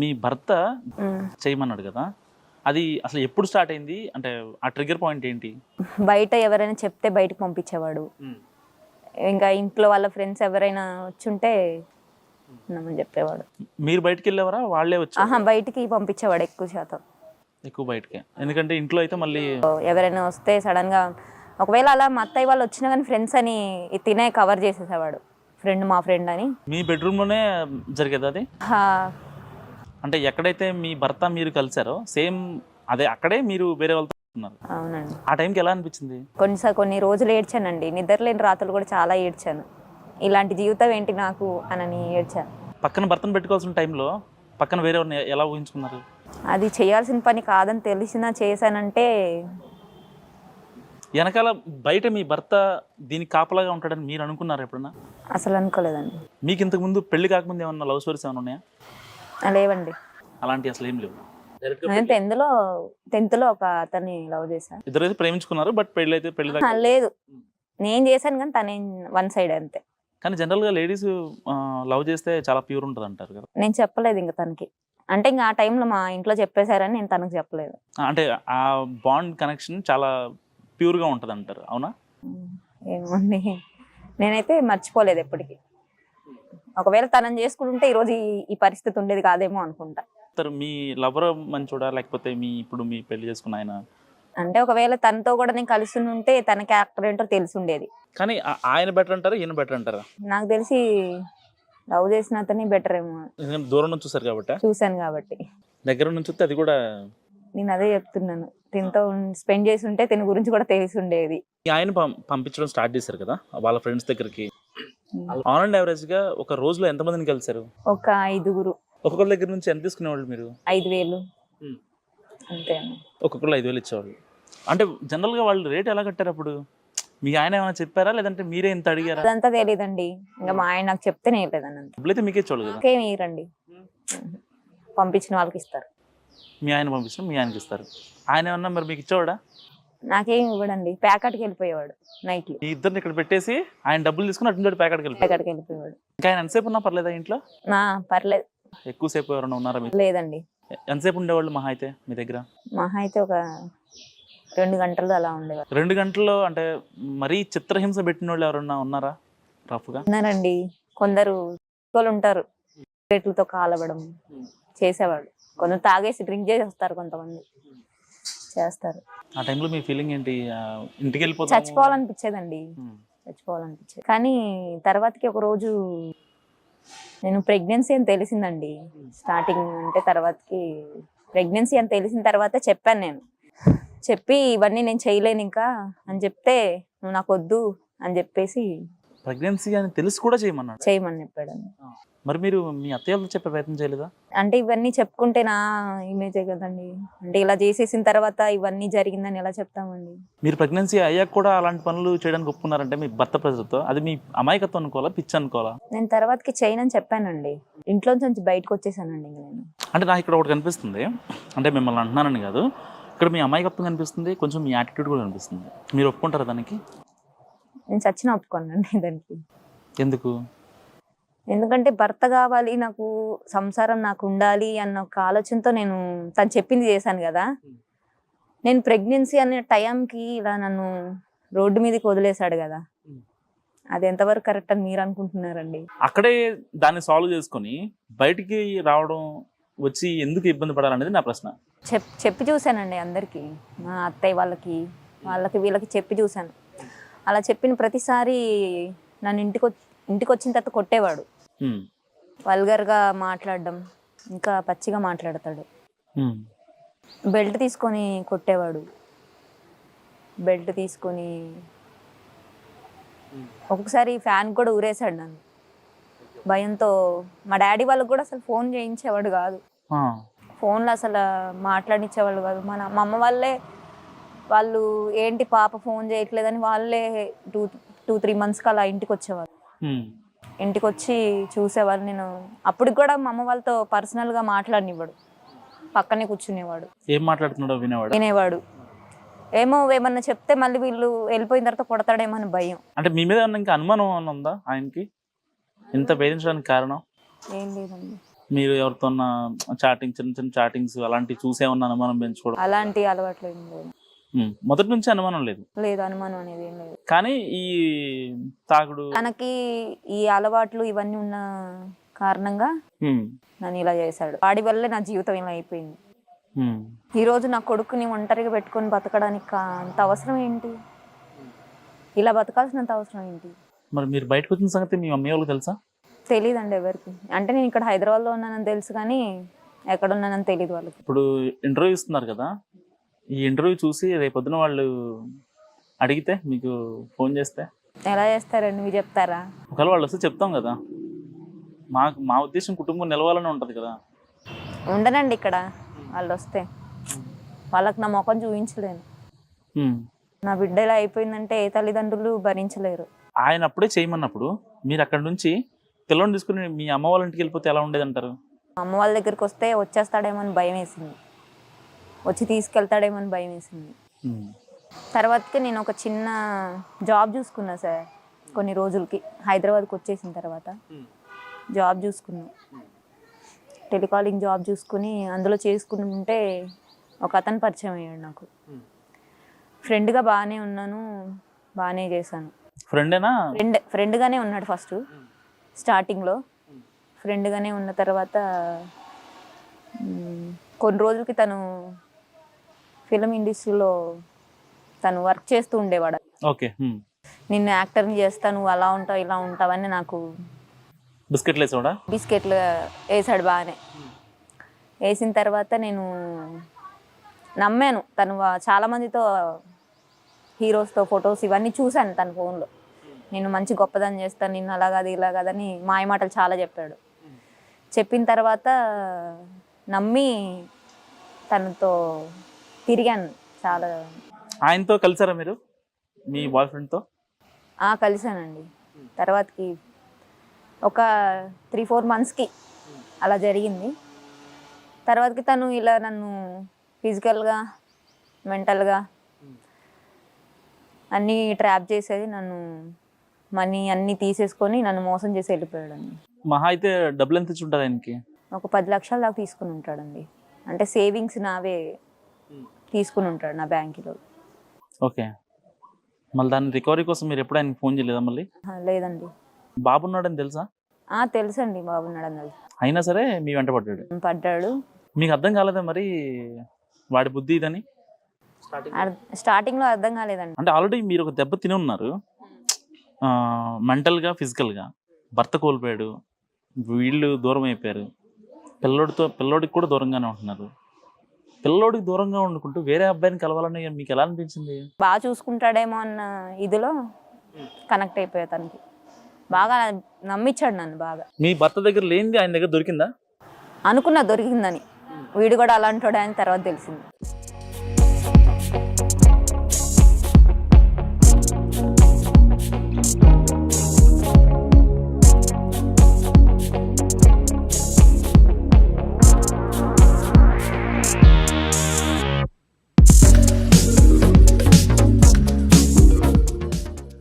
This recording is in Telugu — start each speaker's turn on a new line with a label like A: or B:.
A: మీ భర్త. చేయమన్నాడు కదా అది అసలు ఎప్పుడు స్టార్ట్ అయింది? అంటే ఆ ట్రిగ్గర్ పాయింట్ ఏంటి?
B: బయట ఎవరైనా చెప్తే బయటకు పంపించేవాడు. ఇంకా ఇంట్లో వాళ్ళ ఫ్రెండ్స్ ఎవరైనా వచ్చుంటే నమ్మని చెప్పేవాడు.
A: మీరు బయటికి వెళ్ళేవారా? వాళ్ళే వచ్చారు?
B: ఆహా బయటికి పంపించేవాడు ఎక్కువ శాతం.
A: ఎక్కువ బయటకి. ఎందుకంటే ఇంట్లో అయితే మళ్ళీ
B: ఎవరైనా వస్తే సడన్గా ఒకవేళ అలా మా అత్తయ్య వాళ్ళు వచ్చినా కానీ ఫ్రెండ్స్ అని తినే కవర్ చేసేసేవాడు. ఫ్రెండ్ మా ఫ్రెండ్ అని.
A: మీ బెడ్రూమ్లోనే జరిగేది అది? అంటే ఎక్కడైతే మీ భర్త మీరు కలిసారో సేమ్ అదే అక్కడే మీరు వేరే వాళ్ళతో ఉన్నారు.
B: అవునండి.
A: ఆ టైంకి ఎలా అనిపించింది?
B: కొన్నిసార్లు కొన్ని రోజులు ఏడ్చానండి. నిద్రలేని రాత్రులు కూడా చాలా ఏడ్చాను. ఇలాంటి జీవితం ఏంటి నాకు అనని ఏడ్చాను
A: పక్కన భర్తను పెట్టుకోవాల్సిన టైంలో పక్కన వేరే ఎలా ఊహించుకున్నారు?
B: అది చేయాల్సిన పని కాదని తెలిసినా చేశానంటే
A: వెనకాల బయట మీ భర్త దీనికి కాపలాగా ఉంటాడని మీరు అనుకున్నారు ఎప్పుడన్నా?
B: అసలు అనుకోలేదండి.
A: మీకు ఇంతకు ముందు పెళ్ళి కాకముందు ఏమన్నా లవ్ స్టోరీస్ ఏమైనా ఉన్నాయా?
B: లేవండి.
A: అలాంటి అసలు ఏం లేవు.
B: నేను టెన్త్లో టెన్త్లో ఒక అతన్ని లవ్ చేశాను
A: ఇద్దరు అయితే ప్రేమించుకున్నారు బట్ పెళ్ళి అయితే పెళ్ళి దాకా
B: లేదు. నేను చేశాను కానీ తనే వన్ సైడ్ అంతే.
A: కానీ జనరల్గా లేడీస్ లవ్ చేస్తే చాలా ప్యూర్ ఉంటుంది అంటారు కదా.
B: నేను చెప్పలేదు ఇంకా తనకి. అంటే ఇంకా ఆ టైంలో మా ఇంట్లో చెప్పేశారని నేను తనకు చెప్పలేదు.
A: ఆ, అంటే ఆ బాండ్ కనెక్షన్ చాలా ప్యూర్గా ఉంటది అంటారు అవునా?
B: ఏమోండి నేనైతే మర్చిపోలేదు ఎప్పటికీ. ఒకవేళ తనని చేసుకుంటుంటే ఈరోజు ఈ- ఈ పరిస్థితి ఉండేది కాదేమో అనుకుంటా.
A: మీ లవర్ మంచోడా లేకపోతే మీ ఇప్పుడు మీ పెళ్ళి చేసుకున్న ఆయన?
B: అంటే ఒకవేళ తనతో కూడా నేను కలిసి ఉంటే తన క్యారెక్టర్ ఏంటో తెలిసి ఉండేది.
A: కానీ ఆయన బెటర్ అంటారా? ఈయన బెటర్ అంటారా?
B: నాకు తెలిసి లవ్ చేసిన అతని బెటర్ ఏమో.
A: దూరం నుంచి చూసారు కాబట్టి.
B: చూశాను కాబట్టి.
A: దగ్గర నుంచి చూస్తే అది కూడా
B: నేను అదే చెప్తున్నాను. తినతో స్పెండ్ చేసి ఉంటే తిని గురించి కూడా తెలిసి ఉండేది.
A: ఈ ఆయన పంపించడం స్టార్ట్ చేశారు కదా వాళ్ళ ఫ్రెండ్స్ దగ్గరికి. ఆన్ అండ్ యావరేజ్గా ఒక రోజులో ఎంత మందిని కలిసారు
B: ఒక ఐదుగురు.
A: ఒక్కొక్కరి దగ్గర నుంచి ఎంత తీసుకునేవాళ్ళు మీరు?
B: ఐదు వేలు. అంతే
A: ఒక్కొక్కరు ఐదు వేలు ఇచ్చేవాళ్ళు. అంటే జనరల్గా వాళ్ళు రేట్ ఎలా కట్టారు అప్పుడు? మీ ఆయన ఏమైనా చెప్పారా? లేదంటే మీరే ఇంత అడిగారా?
B: అదంతా తెలియదండి ఇంకా మా ఆయన నాకు చెప్తే నేయలేదని అంత.
A: డబ్బులు అయితే మీకే ఇచ్చేవాళ్ళు కదా?
B: ఇయ్యరండి. పంపించిన వాళ్ళకి ఇస్తారు.
A: మీ ఆయన పంపించిన మీ ఆయనకి ఇస్తారు. ఆయన ఏమన్నా మరి మీకు ఇచ్చేవాడా?
B: నాకేం ఇవ్వడండి. ప్యాకెట్కి వెళ్ళిపోయేవాడు నైట్లు.
A: ఈ ఇద్దరిని ఇక్కడ పెట్టేసి ఆయన డబ్బులు తీసుకుని అటు ప్యాకెట్కి
B: ప్యాకెట్కి వెళ్ళిపోయేవాడు.
A: ఇంకా ఆయన ఎంతసేపు ఉన్నా పర్లేదా ఇంట్లో?
B: నా పర్లేదు.
A: ఎక్కువసేపు ఎవరైనా ఉన్నారా మీకు
B: లేదండి.
A: ఎంతసేపు ఉండేవాళ్ళు మహా అయితే మీ దగ్గర?
B: మహా అయితే ఒక రెండు గంటలు అలా ఉండేవారు.
A: రెండు గంటల్లో అంటే మరీ చిత్రహింస పెట్టిన వాళ్ళు ఎవరన్నా ఉన్నారా? రఫ్గా?
B: ఉన్నారండి. కొందరు వాళ్ళు ఉంటారు. రేట్లతో కాలవడం చేసేవాడు కొందరు తాగేసి డ్రింక్ చేసి వస్తారు కొంతమంది. చేస్తారు.
A: ఆ టైంలో మీ ఫీలింగ్ ఏంటి? ఇంటికి వెళ్ళిపోతాము
B: చచ్చిపోవాలనిపించేదండి.
A: ఉమ్.
B: చచ్చిపోవాలనిపించేది. కానీ తర్వాతకి ఒక రోజు నేను ప్రెగ్నెన్సీ అని తెలిసిందండి. స్టార్టింగ్ అంటే తర్వాతకి ప్రెగ్నెన్సీ అని తెలిసిన తర్వాత చెప్పాను నేను. చెప్పి ఇవన్నీ నేను చేయలేను ఇంకా అని చెప్తే నువ్వు నాకు వద్దు అని చెప్పేసి
A: ప్రెగ్నెన్సీ అని తెలిసి కూడా చేయమన్నాడు.
B: చేయమని చెప్పాడు
A: మరి మీరు మీ అత్తయ్యలతో చెప్పే ప్రయత్నం చేయలేదా?
B: అంటే ఇవన్నీ చెప్పుకుంటే నా ఇమేజే కదండి. అంటే ఇలా చేసేసిన తర్వాత ఇవన్నీ జరిగిందని ఎలా చెప్తామండి?
A: మీరు ప్రెగ్నెన్సీ అయ్యాక కూడా అలాంటి పనులు చేయడానికి ఒప్పుకున్నారంటే మీ భర్త ప్రజలతో అది మీ అమాయకత్వం అనుకోవాలా పిచ్చి అనుకోవాలా?
B: నేను తర్వాతకి చేయనని చెప్పానండి. ఇంట్లో నుంచి బయటకు వచ్చేసానండి ఇంక నేను.
A: అంటే నాకు ఇక్కడ ఒకటి కనిపిస్తుంది. అంటే మిమ్మల్ని అంటున్నానని కాదు. ఇక్కడ మీ అమాయకత్వం కనిపిస్తుంది కొంచెం మీ యాటిట్యూడ్ కూడా కనిపిస్తుంది. మీరు ఒప్పుకుంటారా దానికి?
B: నేను చచ్చిన ఒప్పుకోనండి దానికి.
A: ఎందుకు?
B: ఎందుకంటే భర్త కావాలి నాకు సంసారం నాకు ఉండాలి అన్న ఒక ఆలోచనతో నేను తను చెప్పింది చేశాను కదా. నేను ప్రెగ్నెన్సీ అనే టైంకి ఇలా నన్ను రోడ్డు మీదకి వదిలేశాడు కదా. అది ఎంతవరకు కరెక్ట్ అని మీరు అనుకుంటున్నారండి?
A: అక్కడే దాన్ని సాల్వ్ చేసుకొని బయటికి రావడం వచ్చి ఎందుకు ఇబ్బంది పడాలనేది నా ప్రశ్న.
B: చెప్ చెప్పి చూశానండి అందరికీ. మా అత్తయ్య వాళ్ళకి వాళ్ళకి వీళ్ళకి చెప్పి చూశాను. అలా చెప్పిన ప్రతిసారి నన్ను ఇంటికి ఇంటికి వచ్చిన తర్వాత కొట్టేవాడు. వల్గర్గా మాట్లాడడం ఇంకా పచ్చిగా మాట్లాడతాడు. బెల్ట్ తీసుకొని కొట్టేవాడు బెల్ట్ తీసుకొని ఒక్కొక్కసారి ఫ్యాన్ కూడా ఊరేసాడు నన్ను భయంతో మా డాడీ వాళ్ళకి కూడా అసలు ఫోన్ చేయించేవాడు కాదు. ఫోన్లో అసలు మాట్లాడించేవాళ్ళు కాదు మన మా అమ్మ వాళ్ళే వాళ్ళు ఏంటి పాప ఫోన్ చేయట్లేదని వాళ్ళే టూ టూ త్రీ మంత్స్కి అలా ఇంటికి వచ్చేవాళ్ళు. ఇంటికి వచ్చి చూసేవాళ్ళు నేను. అప్పటికి కూడా మా అమ్మ వాళ్ళతో పర్సనల్గా మాట్లాడనివ్వడు. పక్కనే కూర్చునేవాడు.
A: ఏం మాట్లాడుతున్నాడో వినేవాడు?
B: వినేవాడు. ఏమో ఏమన్నా చెప్తే మళ్ళీ వీళ్ళు వెళ్ళిపోయిన తర్వాత కొడతాడేమో అని భయం.
A: అంటే మీ మీద ఇంకా అనుమానం ఉందా ఆయనకి? ఇంత వేధించడానికి కారణం?
B: ఏం లేదండి.
A: మీరు ఎవరితో చాటింగ్ చిన్న చిన్న చాటింగ్స్ అలాంటివి చూసేమన్నా అనుమానం పెంచుకోవడం?
B: అలాంటి అలవాట్లు ఏం లేదు
A: మొదటి నుంచి అనుమానం లేదు.
B: లేదు అనుమానం అనేది ఏం లేదు.
A: కానీ ఈ తాగుడు
B: తనకి ఈ అలవాట్లు ఇవన్నీ ఉన్న కారణంగా నన్ను ఇలా చేశాడు. వాడి వల్లే నా జీవితం ఇలా అయిపోయింది. ఈ రోజు నా కొడుకుని ఒంటరిగా పెట్టుకొని బతకడానికి అంత అవసరం ఏంటి? ఇలా బతకాల్సినంత అవసరం ఏంటి?
A: మరి మీరు బయటకు వచ్చిన సంగతి మీ మమ్మీ వాళ్ళకి తెలుసా?
B: తెలియదండి ఎవరికి. అంటే నేను ఇక్కడ హైదరాబాద్లో ఉన్నానని తెలుసు కానీ ఎక్కడ ఉన్నానని తెలియదు వాళ్ళకి.
A: ఇప్పుడు ఇంటర్వ్యూ ఇస్తున్నారు కదా. ఈ ఇంటర్వ్యూ చూసి రేపొద్దున వాళ్ళు అడిగితే మీకు ఫోన్ చేస్తే?
B: ఎలా చేస్తారండి? మీరు చెప్తారా?
A: ఒకవేళ వాళ్ళు వస్తే చెప్తాం కదా. మాకు మా ఉద్దేశం కుటుంబం నిలవాలని ఉంటుంది కదా.
B: ఉండనండి ఇక్కడ. వాళ్ళు వస్తే. వాళ్ళకి నా ముఖం చూపించలేను. నా బిడ్డ ఇలా అయిపోయిందంటే ఏ తల్లిదండ్రులు భరించలేరు.
A: ఆయన అప్పుడే చేయమన్నప్పుడు మీరు అక్కడ నుంచి పిల్లని తీసుకుని మీ అమ్మ వాళ్ళ ఇంటికి వెళ్ళిపోతే ఎలా ఉండేది అంటారు
B: మా అమ్మ వాళ్ళ దగ్గరికి వస్తే వచ్చేస్తాడేమో అని భయం వేసింది. వచ్చి తీసుకెళ్తాడేమో అని భయం వేసింది. తర్వాతకి నేను ఒక చిన్న జాబ్ చూసుకున్నా సార్ కొన్ని రోజులకి. హైదరాబాద్కి వచ్చేసిన తర్వాత జాబ్ చూసుకున్నా. టెలికాలింగ్ జాబ్ చూసుకుని అందులో చేసుకుంటుంటే ఒక అతను పరిచయం అయ్యాడు నాకు. ఫ్రెండ్గా బాగానే ఉన్నాను బాగానే చేశాను.
A: ఫ్రెండేనా?
B: ఫ్రెండ్ ఫ్రెండ్గానే ఉన్నాడు ఫస్ట్. స్టార్టింగ్లో. ఫ్రెండ్గానే ఉన్న తర్వాత కొన్ని రోజులకి తను ఫిలిం ఇండస్ట్రీలో తను వర్క్ చేస్తూ ఉండేవాడు.
A: ఓకే.
B: నిన్ను యాక్టర్ని చేస్తాను నువ్వు అలా ఉంటావు ఇలా ఉంటావని నాకు
A: బిస్కెట్లు వేసాడా
B: బిస్కెట్లు వేసాడు బాగానే. వేసిన తర్వాత నేను నమ్మాను. తను వా- చాలామందితో హీరోస్తో ఫొటోస్ ఇవన్నీ చూశాను తన ఫోన్లో. నేను మంచి గొప్పదని చేస్తాను నిన్ను అలా కాదు ఇలా కాదని మాయ మాటలు చాలా చెప్పాడు. చెప్పిన తర్వాత నమ్మి తనతో తిరిగాను చాలా
A: ఆయనతో కలిసారా మీరు? మీ బాయ్ ఫ్రెండ్తో
B: ఆ, కలిశానండి తర్వాతకి ఒక త్రీ ఫోర్ మంత్స్కి అలా జరిగింది. తర్వాతకి తను ఇలా నన్ను ఫిజికల్గా మెంటల్గా అన్నీ ట్రాప్ చేసేది నన్ను మనీ అన్నీ తీసేసుకొని నన్ను మోసం చేసి వెళ్ళిపోయాడండి.
A: మహా అయితే డబ్బులు ఎంత ఇచ్చి ఉంటుంది ఆయనకి?
B: ఒక పది లక్షల దాకా తీసుకుని ఉంటాడండి. అంటే సేవింగ్స్ నావే తీసుకుని ఉంటాడు నా బ్యాంకులో.
A: ఓకే. మళ్ళీ దాని రికవరీ కోసం మీరు ఎప్పుడు ఆయనకి ఫోన్ చేయలేదా మళ్ళీ?
B: లేదండి.
A: బాబు ఉన్నాడని తెలుసా?
B: ఆ, తెలుసండి బాగున్నాడని తెలుసు.
A: అయినా సరే మీ వెంట పడ్డాడు.
B: పడ్డాడు.
A: మీకు అర్థం కాలేదా మరి వాడి బుద్ధి ఇదని?
B: అర్- స్టార్టింగ్లో అర్థం కాలేదండి.
A: అంటే ఆల్రెడీ మీరు ఒక దెబ్బ తిని ఉన్నారు. మెంటల్గా ఫిజికల్గా. భర్త కోల్పోయాడు. వీళ్ళు దూరం అయిపోయారు. పిల్లోడితో పిల్లోడికి కూడా దూరంగానే ఉంటున్నారు. పిల్లోడికి దూరంగా వండుకుంటూ వేరే అబ్బాయిని కలవాలని మీకు ఎలా అనిపించింది?
B: బాగా చూసుకుంటాడేమో అన్న ఇదిలో కనెక్ట్ అయిపోయా తనకి. బాగా నమ్మించాడు నన్ను బాగా.
A: మీ భర్త దగ్గర లేనిది ఆయన దగ్గర దొరికిందా?
B: అనుకున్నా దొరికిందని. వీడు కూడా అలాంటోడే అని తర్వాత తెలిసింది.